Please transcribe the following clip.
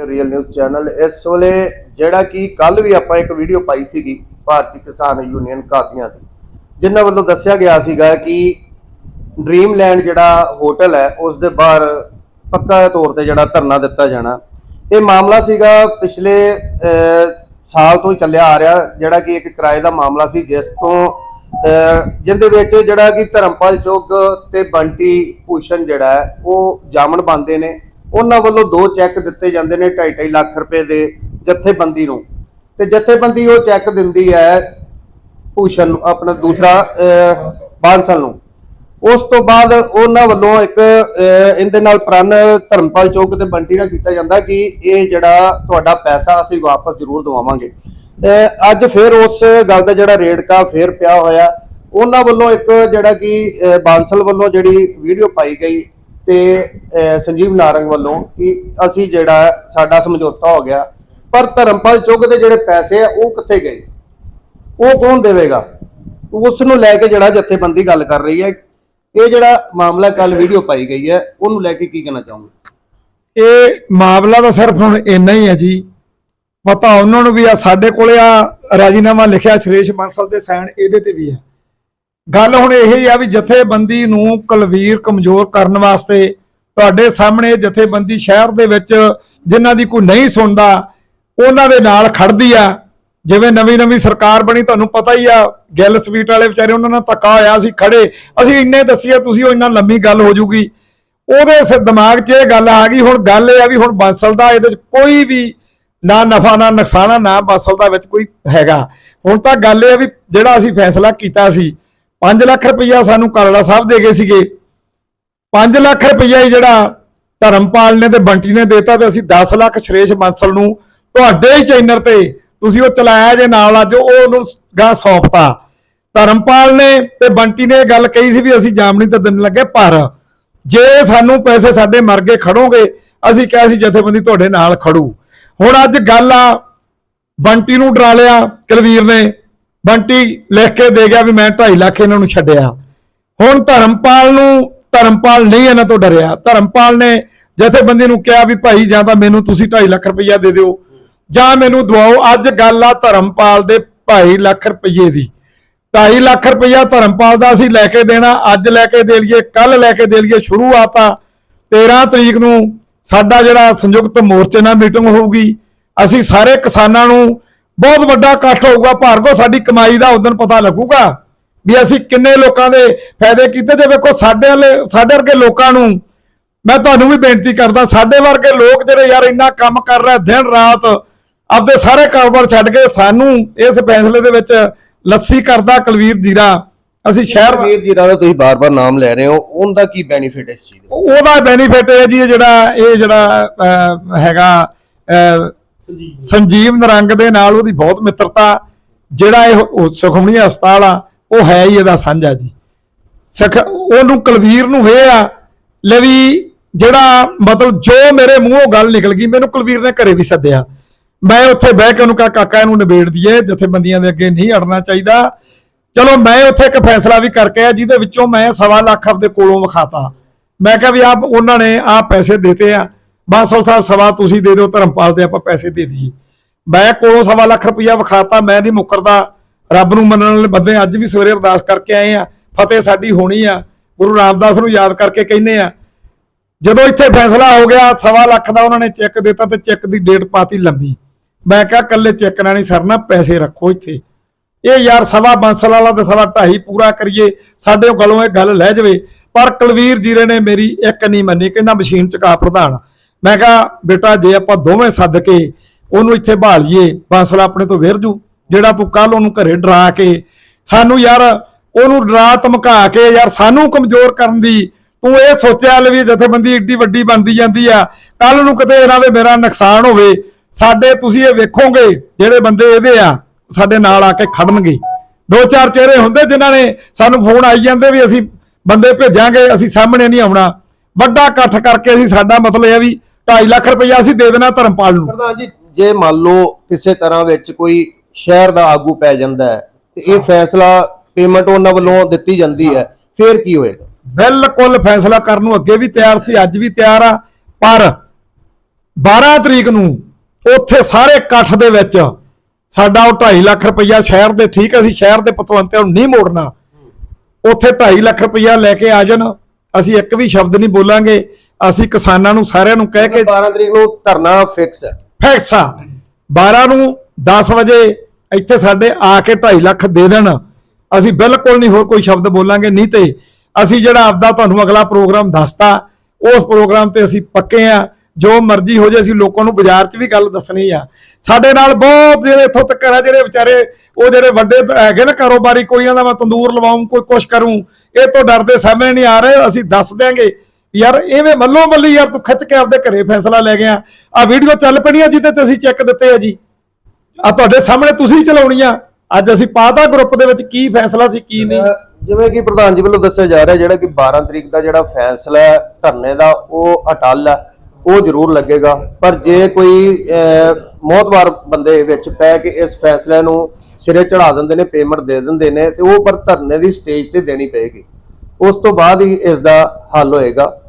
Real news channel ਇਸ ਵੇਲੇ ਜਿਹੜਾ ਕਿ ਕੱਲ ਵੀ ਆਪਾਂ ਇੱਕ ਵੀਡੀਓ ਪਾਈ ਸੀਗੀ ਭਾਰਤੀ ਕਿਸਾਨ ਯੂਨੀਅਨ ਕਾਦੀਆਂ ਦੀ ਜਿਨ੍ਹਾਂ ਵੱਲੋਂ ਦੱਸਿਆ ਗਿਆ ਸੀਗਾ ਕਿ ਡ੍ਰੀਮਲੈਂਡ ਜਿਹੜਾ ਹੋਟਲ ਹੈ ਉਸ ਦੇ ਬਾਹਰ ਪੱਕਾ ਤੌਰ ਤੇ ਜਿਹੜਾ ਧਰਨਾ ਦਿੱਤਾ ਜਾਣਾ। ਇਹ ਮਾਮਲਾ ਸੀਗਾ ਪਿਛਲੇ ਸਾਲ ਤੋਂ ਚੱਲਿਆ ਆ ਰਿਹਾ ਜਿਹੜਾ ਕਿ ਇੱਕ ਕਿਰਾਏ ਦਾ ਮਾਮਲਾ ਸੀ ਜਿਸ ਤੋਂ ਅਹ, ਜਿਹਦੇ ਵਿੱਚ ਜਿਹੜਾ ਕਿ ਧਰਮਪਾਲ ਚੌਕ ਤੇ ਬੰਟੀ ਭੂਸ਼ਣ ਜਿਹੜਾ ਹੈ ਉਹ ਜਾਮਣ ਬੰਦੇ ਨੇ। ਉਹਨਾਂ ਵੱਲੋਂ ਦੋ ਚੈੱਕ ਦਿੱਤੇ ਜਾਂਦੇ ਨੇ 2.5 ਲੱਖ ਰੁਪਏ ਦੇ ਜਥੇਬੰਦੀ ਨੂੰ। ਤੇ ਜਥੇਬੰਦੀ ਉਹ ਚੈੱਕ ਦਿੰਦੀ ਹੈ ਭੂਸ਼ਣ ਨੂੰ, ਆਪਣਾ ਦੂਸਰਾ ਬਾਂਸਲ ਨੂੰ। ਉਸ ਤੋਂ ਬਾਅਦ ਉਹਨਾਂ ਵੱਲੋਂ ਇੱਕ ਇਹਦੇ ਨਾਲ ਪ੍ਰਣ ਧਰਮਪਾਲ ਚੌਕ ਤੇ ਬੰਟੀ ਨਾਲ ਕੀਤਾ ਜਾਂਦਾ ਕਿ ਇਹ ਜਿਹੜਾ ਤੁਹਾਡਾ ਪੈਸਾ ਅਸੀਂ ਵਾਪਸ ਜ਼ਰੂਰ ਦਵਾਵਾਂਗੇ। ਅੱਜ ਫਿਰ ਉਸ ਗੱਲ ਦਾ ਜਿਹੜਾ ਰੇੜਕਾ ਫਿਰ ਪਿਆ ਹੋਇਆ, ਉਹਨਾਂ ਵੱਲੋਂ ਇੱਕ ਜਿਹੜਾ ਕਿ ਬਾਂਸਲ ਵੱਲੋਂ ਜਿਹੜੀ ਵੀਡੀਓ ਪਾਈ ਗਈ ਤੇ ਸੰਜੀਵ ਨਾਰੰਗ ਵੱਲੋਂ ਕਿ ਅਸੀਂ ਜਿਹੜਾ ਸਾਡਾ ਸਮਝੌਤਾ ਹੋ ਗਿਆ, ਪਰ ਧਰਮਪਾਲ ਚੌਕ ਦੇ ਜਿਹੜੇ ਪੈਸੇ ਆ, ਉਹ ਕਿੱਥੇ ਗਏ? ਉਹ ਕੌਣ ਦੇਵੇਗਾ? ਉਸ ਨੂੰ ਲੈ ਕੇ ਜਿਹੜਾ ਜਥੇਬੰਦੀ ਗੱਲ ਕਰ ਰਹੀ ਹੈ, ਇਹ ਜਿਹੜਾ ਮਾਮਲਾ ਕੱਲ ਵੀਡੀਓ ਪਾਈ ਗਈ ਹੈ, ਉਹਨੂੰ ਲੈ ਕੇ ਕੀ ਕਹਿਣਾ ਚਾਹੋਗੇ? ਇਹ ਮਾਮਲਾ ਤਾਂ ਸਿਰਫ ਹੁਣ ਇੰਨਾ ਹੀ ਹੈ ਜੀ। ਪਤਾ ਉਹਨਾਂ ਨੂੰ ਵੀ ਆ, ਸਾਡੇ ਕੋਲੇ ਆ ਰਾਜੀਨਾਮਾ ਲਿਖਿਆ, ਸ਼੍ਰੇਸ਼ ਬੰਸਲ ਦੇ ਸਾਈਨ ਇਹਦੇ ਤੇ ਵੀ ਹੈ। ਗੱਲ ਹੁਣ ਇਹ ਆ ਵੀ ਜਥੇਬੰਦੀ ਨੂੰ ਕਲਵੀਰ ਕਮਜ਼ੋਰ ਕਰਨ ਵਾਸਤੇ ਤੁਹਾਡੇ ਸਾਹਮਣੇ ਜਥੇਬੰਦੀ ਸ਼ਹਿਰ ਦੇ ਵਿੱਚ ਜਿਨ੍ਹਾਂ ਦੀ ਕੋਈ ਨਹੀਂ ਸੁਣਦਾ, ਉਹਨਾਂ ਦੇ ਨਾਲ ਖੜਦੀ ਆ। ਜਿਵੇਂ ਨਵੀਂ ਨਵੀਂ ਸਰਕਾਰ ਬਣੀ, ਤੁਹਾਨੂੰ ਪਤਾ ਹੀ ਆ, ਗਿੱਲ ਸਵੀਟ ਵਾਲੇ ਵਿਚਾਰੇ ਉਹਨਾਂ ਨਾਲ ਧੱਕਾ ਹੋਇਆ ਸੀ ਖੜੇ ਅਸੀਂ ਇੰਨੇ ਦੱਸੀਏ, ਤੁਸੀਂ ਉਹ ਇੰਨਾ ਲੰਮੀ ਗੱਲ ਹੋ ਜੂਗੀ। ਉਹਦੇ ਸ ਦਿਮਾਗ 'ਚ ਇਹ ਗੱਲ ਆ ਗਈ, ਹੁਣ ਗੱਲ ਇਹ ਆ ਵੀ ਹੁਣ ਬਾਂਸਲ ਦਾ ਇਹਦੇ 'ਚ ਕੋਈ ਵੀ ਨਾ ਨਫਾ, ਨਾ ਨੁਕਸਾਨਾ, ਨਾ ਬਾਂਸਲ ਦਾ ਵਿੱਚ ਕੋਈ ਹੈਗਾ। ਹੁਣ ਤਾਂ ਗੱਲ ਇਹ ਆ ਵੀ ਜਿਹੜਾ ਅਸੀਂ ਫੈਸਲਾ ਕੀਤਾ ਸੀ 5 ਲੱਖ ਰੁਪਈਆ ਸਾਨੂੰ ਕਾਲੜਾ ਸਾਹਿਬ ਦੇ ਗਏ ਸੀਗੇ। 5 ਲੱਖ ਰੁਪਈਆ ਹੀ ਜਿਹੜਾ ਧਰਮਪਾਲ ਨੇ ਤੇ ਬੰਟੀ ਨੇ ਦੇਤਾ ਤੇ ਅਸੀਂ 10 ਲੱਖ ਸ਼੍ਰੇਸ਼ ਬਾਂਸਲ ਨੂੰ ਤੁਹਾਡੇ ਹੀ ਚੈਨਲ ਤੇ ਤੁਸੀਂ ਉਹ ਚਲਾਇਆ ਜੇ ਨਾਲ ਅੱਜ ਉਹ ਉਹਨੂੰ ਗਾਂ ਸੌਂਪਤਾ। ਧਰਮਪਾਲ ਨੇ ਤੇ ਬੰਟੀ ਨੇ ਇਹ ਗੱਲ ਕਹੀ ਸੀ ਵੀ ਅਸੀਂ ਜਾਮਣੀ ਤਾਂ ਦਿਨ ਲੱਗੇ ਪਰ ਜੇ ਸਾਨੂੰ ਪੈਸੇ ਸਾਡੇ ਮਰ ਗਏ ਖੜੋਗੇ, ਅਸੀਂ ਕਿਹਾ ਸੀ ਜਥੇਬੰਦੀ ਤੁਹਾਡੇ ਨਾਲ ਖੜੂ। ਹੁਣ ਅੱਜ ਗੱਲ ਆ, ਬੰਟੀ ਨੂੰ ਡਰਾ ਲਿਆ ਕਲਵੀਰ ਨੇ। ਬੰਟੀ ਲਿਖ ਕੇ ਦੇ ਗਿਆ ਵੀ ਮੈਂ 2.5 ਲੱਖ ਇਹਨਾਂ ਨੂੰ ਛੱਡਿਆ। ਹੁਣ ਧਰਮਪਾਲ ਨੂੰ, ਧਰਮਪਾਲ ਨਹੀਂ ਇਹਨਾਂ ਤੋਂ ਡਰਿਆ। ਧਰਮਪਾਲ ਨੇ ਜਥੇਬੰਦੀ ਨੂੰ ਕਿਹਾ ਵੀ ਭਾਈ ਜਾਂ ਤਾਂ ਮੈਨੂੰ ਤੁਸੀਂ 2.5 ਲੱਖ ਰੁਪਈਆ ਦੇ ਦਿਓ, ਜਾਂ ਮੈਨੂੰ ਦਵਾਓ। ਅੱਜ ਗੱਲ ਆ ਧਰਮਪਾਲ ਦੇ 2.5 ਲੱਖ ਰੁਪਈਏ ਦੀ। 2.5 ਲੱਖ ਰੁਪਈਆ ਧਰਮਪਾਲ ਦਾ ਅਸੀਂ ਲੈ ਕੇ ਦੇਣਾ, ਅੱਜ ਲੈ ਕੇ ਦੇ ਲਈਏ ਕੱਲ ਲੈ ਕੇ ਦੇ ਲਈਏ ਸ਼ੁਰੂਆਤ ਆ 13 ਤਰੀਕ ਨੂੰ ਸਾਡਾ ਜਿਹੜਾ ਸੰਯੁਕਤ ਮੋਰਚੇ ਨਾਲ ਮੀਟਿੰਗ ਹੋਊਗੀ, ਅਸੀਂ ਸਾਰੇ ਕਿਸਾਨਾਂ ਨੂੰ ਬਹੁਤ ਵੱਡਾ ਇਕੱਠ ਹੋਊਗਾ ਭਾਰਗੋ ਸਾਡੀ ਕਮਾਈ ਦਾ ਉਦੋਂ ਪਤਾ ਲੱਗੂਗਾ ਵੀ ਅਸੀਂ ਕਿੰਨੇ ਲੋਕਾਂ ਦੇ ਫਾਇਦੇ ਕੀਤੇ ਤੇ ਵੇਖੋ ਸਾਡੇ ਵਾਲੇ ਸਾਡੇ ਵਰਗੇ ਲੋਕਾਂ ਨੂੰ ਮੈਂ ਤੁਹਾਨੂੰ ਵੀ ਬੇਨਤੀ ਕਰਦਾ ਸਾਡੇ ਵਰਗੇ ਲੋਕ ਜਿਹੜੇ ਯਾਰ ਇੰਨਾ ਕੰਮ ਕਰ ਰਹੇ ਦਿਨ ਰਾਤ ਆਪਦੇ ਸਾਰੇ ਕਾਰੋਬਾਰ ਛੱਡ ਕੇ ਸਾਨੂੰ ਇਸ ਫੈਸਲੇ ਦੇ ਵਿੱਚ ਲੱਸੀ ਕਰਦਾ ਕੁਲਵੀਰ ਜੀਰਾ। ਅਸੀਂ ਸ਼ਹਿਰ ਵੀਰ ਜੀ ਦਾ ਤੁਸੀਂ ਬਾਰ-ਬਾਰ ਨਾਮ ਲੈ ਰਹੇ ਹੋ ਉਹਦਾ ਕੀ ਬੈਨੀਫਿਟ ਇਸ ਚੀਜ਼ ਦਾ? ਉਹਦਾ ਬੈਨੀਫਿਟ ਹੈ ਜੀ ਇਹ ਜਿਹੜਾ ਇਹ ਜਿਹੜਾ ਹੈਗਾ ਸੰਜੀਵ ਨਰੰਗ ਦੇ ਨਾਲ ਉਹਦੀ ਬਹੁਤ ਮਿੱਤਰਤਾ, ਜਿਹੜਾ ਇਹ ਉਹ ਸੁਖਮਣੀ ਹਸਪਤਾਲ ਆ, ਉਹ ਹੈ ਹੀ ਇਹਦਾ ਸਾਂਝਾ ਜੀ। ਸਖ, ਉਹਨੂੰ ਕੁਲਵੀਰ ਨੂੰ ਇਹ ਆ, ਲੈ ਵੀ ਜਿਹੜਾ ਮਤਲਬ ਜੋ ਮੇਰੇ ਮੂੰਹੋਂ ਗੱਲ ਨਿਕਲ ਗਈ, ਮੈਨੂੰ ਕੁਲਵੀਰ ਨੇ ਘਰੇ ਵੀ ਸੱਦਿਆ। ਮੈਂ ਉੱਥੇ ਬਹਿ ਕੇ ਉਹਨੂੰ ਕਹਾ, ਕਾਕਾ, ਇਹਨੂੰ ਨਿਬੇੜ ਦਈਏ, ਜਥੇਬੰਦੀਆਂ ਦੇ ਅੱਗੇ ਨਹੀਂ ਅੜਨਾ ਚਾਹੀਦਾ। ਚਲੋ, ਮੈਂ ਉੱਥੇ ਇੱਕ ਫੈਸਲਾ ਵੀ ਕਰਕੇ ਆ, ਜਿਹਦੇ ਵਿੱਚੋਂ ਮੈਂ ਸਵਾ ਲੱਖ ਆਪਦੇ ਕੋਲੋਂ ਵਿਖਾਤਾ। ਮੈਂ ਕਿਹਾ ਵੀ ਆਪ, ਉਹਨਾਂ ਨੇ ਆ ਪੈਸੇ ਦਿੱਤੇ ਆ। ਬਾਂਸਲ ਸਾਹਿਬ ਸਵਾ ਤੁਸੀਂ ਦੇ ਦਿਓ, ਧਰਮਪਾਲ ਦੇ ਆਪਾਂ ਪੈਸੇ ਦੇ ਦਈਏ। ਮੈਂ ਕੋਲੋਂ ਸਵਾ ਲੱਖ ਰੁਪਈਆ ਵਿਖਾਤਾ, ਮੈਂ ਨਹੀਂ ਮੁੱਕਰਦਾ। ਰੱਬ ਨੂੰ ਮੰਨਣ ਵਾਲੇ ਬੰਦੇ ਅੱਜ ਵੀ ਸਵੇਰੇ ਅਰਦਾਸ ਕਰਕੇ ਆਏ ਆ। ਫਤਿਹ ਸਾਡੀ ਹੋਣੀ ਆ। ਗੁਰੂ ਰਾਮਦਾਸ ਨੂੰ ਯਾਦ ਕਰਕੇ ਕਹਿੰਦੇ ਆ, ਜਦੋਂ ਇੱਥੇ ਫੈਸਲਾ ਹੋ ਗਿਆ, ਸਵਾ ਲੱਖ ਦਾ ਉਹਨਾਂ ਨੇ ਚੈੱਕ ਦਿੱਤਾ ਤੇ ਚੈੱਕ ਦੀ ਡੇਟ ਪਾਤੀ ਲੰਬੀ। ਮੈਂ ਕਿਹਾ ਕੱਲੇ ਚੈੱਕ ਨਾਲ ਨਹੀਂ ਸਰਨਾ, ਪੈਸੇ ਰੱਖੋ ਇੱਥੇ। ਇਹ ਯਾਰ ਸਵਾ ਬਾਂਸਲ ਵਾਲਾ ਤੇ ਸਵਾ ਢਾਈ ਪੂਰਾ ਕਰੀਏ, ਸਾਡੇ ਗਲੋਂ ਇਹ ਗੱਲ ਲੈ ਜਾਵੇ। ਪਰ ਕੁਲਵੀਰ ਜੀਰੇ ਨੇ ਮੇਰੀ ਇੱਕ ਨਹੀਂ ਮੰਨੀ, ਕਹਿੰਦਾ ਮਸ਼ੀਨ ਚਕਾ ਪ੍ਰਧਾਨ। ਮੈਂ ਕਿਹਾ, ਬੇਟਾ, ਜੇ ਆਪਾਂ ਦੋਵੇਂ ਸੱਦ ਕੇ ਉਹਨੂੰ ਇੱਥੇ ਭਾਲੀਏ, ਬਾਂਸਲ ਆਪਣੇ ਤੋਂ ਵਿਰ ਜੂ। ਜਿਹੜਾ ਤੂੰ ਕੱਲ ਉਹਨੂੰ ਘਰੇ ਡਰਾ ਕੇ, ਸਾਨੂੰ ਯਾਰ, ਉਹਨੂੰ ਡਰਾ ਧਮਕਾ ਕੇ, ਯਾਰ ਸਾਨੂੰ ਕਮਜ਼ੋਰ ਕਰਨ ਦੀ, ਤੂੰ ਇਹ ਸੋਚਿਆ ਲੈ ਵੀ ਜਥੇਬੰਦੀ ਏਡੀ ਵੱਡੀ ਬਣਦੀ ਜਾਂਦੀ ਆ। ਕੱਲ ਨੂੰ ਕਿਤੇ ਇਹਨਾਂ ਦੇ ਮੇਰਾ ਨੁਕਸਾਨ ਹੋਵੇ, ਸਾਡੇ ਤੁਸੀਂ ਇਹ ਵੇਖੋਗੇ, ਜਿਹੜੇ ਬੰਦੇ ਇਹਦੇ ਆ, ਸਾਡੇ ਨਾਲ ਆ ਕੇ ਖੜਨਗੇ। ਦੋ ਚਾਰ ਚਿਹਰੇ ਹੁੰਦੇ ਜਿਨ੍ਹਾਂ ਨੇ ਸਾਨੂੰ ਫੋਨ ਆਈ ਜਾਂਦੇ ਵੀ ਅਸੀਂ ਬੰਦੇ ਭੇਜਾਂਗੇ, ਅਸੀਂ ਸਾਹਮਣੇ ਨਹੀਂ ਆਉਣਾ। ਵੱਡਾ ਇਕੱਠ ਕਰਕੇ ਅਸੀਂ, ਸਾਡਾ ਮਤਲਬ ਇਹ ਆ ਵੀ 2.5 ਲੱਖ ਰੁਪਈਆ ਅਸੀਂ ਦੇ ਦੇਣਾ ਧਰਮਪਾਲ ਨੂੰ। ਪ੍ਰਧਾਨ ਜੀ ਜੇ ਮੰਨ ਲਓ ਕਿਸੇ ਤਰ੍ਹਾਂ ਵਿੱਚ ਕੋਈ ਸ਼ਹਿਰ ਦਾ ਆਗੂ ਪੈ ਜਾਂਦਾ ਹੈ ਤੇ ਇਹ ਫੈਸਲਾ ਪੇਮੈਂਟ ਉਹਨਾਂ ਵੱਲੋਂ ਦਿੱਤੀ ਜਾਂਦੀ ਹੈ ਫਿਰ ਕੀ ਹੋਏਗਾ? ਬਿਲਕੁਲ ਫੈਸਲਾ ਕਰਨ ਨੂੰ ਅੱਗੇ ਵੀ ਤਿਆਰ ਸੀ ਅੱਜ ਵੀ ਤਿਆਰ ਆ ਪਰ 12 ਤਰੀਕ ਨੂੰ ਉੱਥੇ ਸਾਰੇ ਇਕੱਠ ਦੇ ਵਿੱਚ ਸਾਡਾ ਉਹ 2.5 ਲੱਖ ਰੁਪਈਆ ਸ਼ਹਿਰ ਦੇ ਠੀਕ ਅਸੀਂ ਸ਼ਹਿਰ ਦੇ ਪਤਵੰਤਿਆਂ ਨੂੰ ਨਹੀਂ ਮੋੜਨਾ। ਉੱਥੇ 2.5 ਲੱਖ ਰੁਪਈਆ ਲੈ ਕੇ ਆ ਜਾਣ ਅਸੀਂ ਇੱਕ ਵੀ ਸ਼ਬਦ ਨਹੀਂ ਬੋਲਾਂਗੇ। ਅਸੀਂ ਕਿਸਾਨਾਂ ਨੂੰ ਸਾਰਿਆਂ ਨੂੰ ਕਹਿ ਕੇ 12 ਤਰੀਕ ਨੂੰ ਧਰਨਾ ਫਿਕਸ ਹੈ। ਫਿਕਸ ਆ। 12 ਨੂੰ 10 ਵਜੇ ਇੱਥੇ ਸਾਡੇ ਆ ਕੇ 2.5 ਲੱਖ ਦੇ ਦੇਣ। ਅਸੀਂ ਬਿਲਕੁਲ ਨਹੀਂ ਹੋਰ ਕੋਈ ਸ਼ਬਦ ਬੋਲਾਂਗੇ ਨਹੀਂ ਤੇ ਅਸੀਂ ਜਿਹੜਾ ਆਪਦਾ ਤੁਹਾਨੂੰ ਅਗਲਾ ਪ੍ਰੋਗਰਾਮ ਦੱਸਤਾ ਉਸ ਪ੍ਰੋਗਰਾਮ ਤੇ ਅਸੀਂ ਪੱਕੇ ਆ। ਜੋ ਮਰਜ਼ੀ ਹੋ ਜੇ ਅਸੀਂ ਲੋਕਾਂ ਨੂੰ ਬਾਜ਼ਾਰ 'ਚ ਵੀ ਗੱਲ ਦੱਸਣੀ ਆ। ਸਾਡੇ ਨਾਲ ਬਹੁਤ ਜਿਹੜੇ ਇੱਥੋਂ ਤੱਕ ਆ ਜਿਹੜੇ ਵਿਚਾਰੇ ਉਹ ਜਿਹੜੇ ਵੱਡੇ ਹੈਗੇ ਨਾ ਕਾਰੋਬਾਰੀ ਕੋਈ ਆਂਦਾ ਮੈਂ ਤੰਦੂਰ ਲਵਾਉਂ ਕੋਈ ਕੁਛ ਕਰੂੰ ਇਹ ਤੋਂ ਡਰਦੇ ਸਾਹਮਣੇ ਨਹੀਂ ਆ ਰਹੇ ਅਸੀਂ ਦੱਸ ਦਿਆਂਗੇ। ਯਾਰ ਐਵੇਂ ਮੱਲੋ ਮੱਲੀ ਯਾਰ ਤੂੰ ਖਿੱਚ ਕੇ ਆਪਦੇ ਘਰੇ ਫੈਸਲਾ ਲੈ ਗਿਆ। ਆ ਵੀਡੀਓ ਚੱਲ ਪਣੀ ਆ ਜਿਹਦੇ ਤੇ ਅਸੀਂ ਚੈੱਕ ਦਿੱਤੇ ਆ ਜੀ। ਆ ਤੁਹਾਡੇ ਸਾਹਮਣੇ ਤੁਸੀਂ ਚਲਾਉਣੀ ਆ। ਅੱਜ ਅਸੀਂ ਪਾਤਾ ਗਰੁੱਪ ਦੇ ਵਿੱਚ ਕੀ ਫੈਸਲਾ ਸੀ ਕੀ ਨਹੀਂ। ਜਿਵੇਂ ਕਿ ਪ੍ਰਧਾਨ ਜੀ ਵੱਲੋਂ ਦੱਸਿਆ ਜਾ ਰਿਹਾ ਜਿਹੜਾ ਕਿ 12 ਤਰੀਕ ਦਾ ਜਿਹੜਾ ਫੈਸਲਾ ਹੈ ਧਰਨੇ ਦਾ ਉਹ ਅਟਲ ਹੈ ਉਹ ਜ਼ਰੂਰ ਲੱਗੇਗਾ। ਪਰ ਜੇ ਕੋਈ ਅਹ, ਮੋਹਤਵਾਰ ਬੰਦੇ ਵਿੱਚ ਪੈ ਕੇ ਇਸ ਫੈਸਲੇ ਨੂੰ ਸਿਰੇ ਚੜਾ ਦਿੰਦੇ ਨੇ ਪੇਮੈਂਟ ਦੇ ਦਿੰਦੇ ਨੇ ਤੇ ਉਹ ਪਰ ਧਰਨੇ ਦੀ ਸਟੇਜ ਤੇ ਦੇਣੀ ਪਏਗੀ। ਉਸ ਤੋਂ ਬਾਅਦ ਹੀ ਇਸ ਦਾ ਹੱਲ ਹੋਏਗਾ।